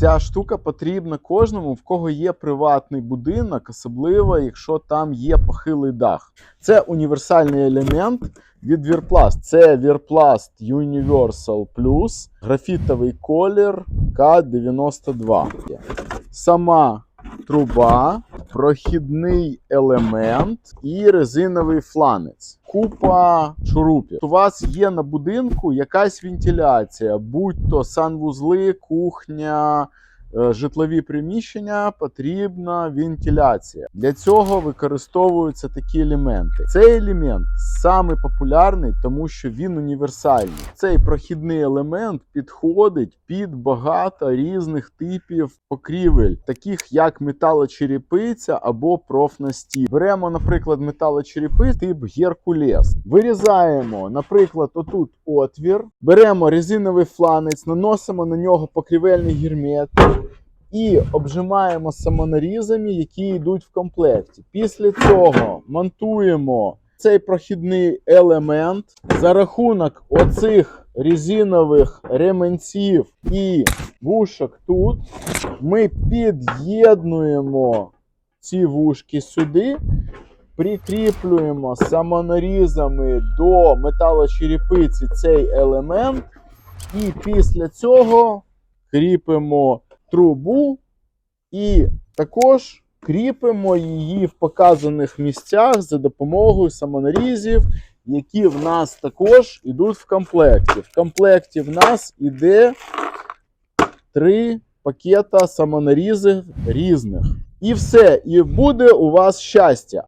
Ця штука потрібна кожному, в кого є приватний будинок, особливо якщо там є похилий дах. Це універсальний елемент від Вірпласт. Це Вірпласт Universal Plus, графітовий колір К92. Сама труба, прохідний елемент і резиновий фланець. Купа шурупів. У вас є на будинку якась вентиляція, будь то санвузли, кухня. Е, Житлові приміщення потрібна вентиляція. Для цього використовуються такі елементи. Цей елемент самий популярний, тому що він універсальний. Цей прохідний елемент підходить під багато різних типів покрівель, таких як металочерепиця або профнастіль. Беремо, наприклад, металочерепи тип Геркулес. Вирізаємо, наприклад, отут отвір, беремо резиновий фланець, наносимо на нього покрівельний гермет. І обжимаємо самонарізами, які йдуть в комплекті. Після цього монтуємо цей прохідний елемент за рахунок оцих резинових ременців і вушок тут. Ми під'єднуємо ці вушки сюди, прикріплюємо самонарізами до металочерепиці цей елемент, і після цього кріпимо трубу і також кріпимо її в показаних місцях за допомогою самонарізів, які в нас також йдуть в комплекті. В комплекті в нас іде три пакета самонарізів різних. І все, і буде у вас щастя.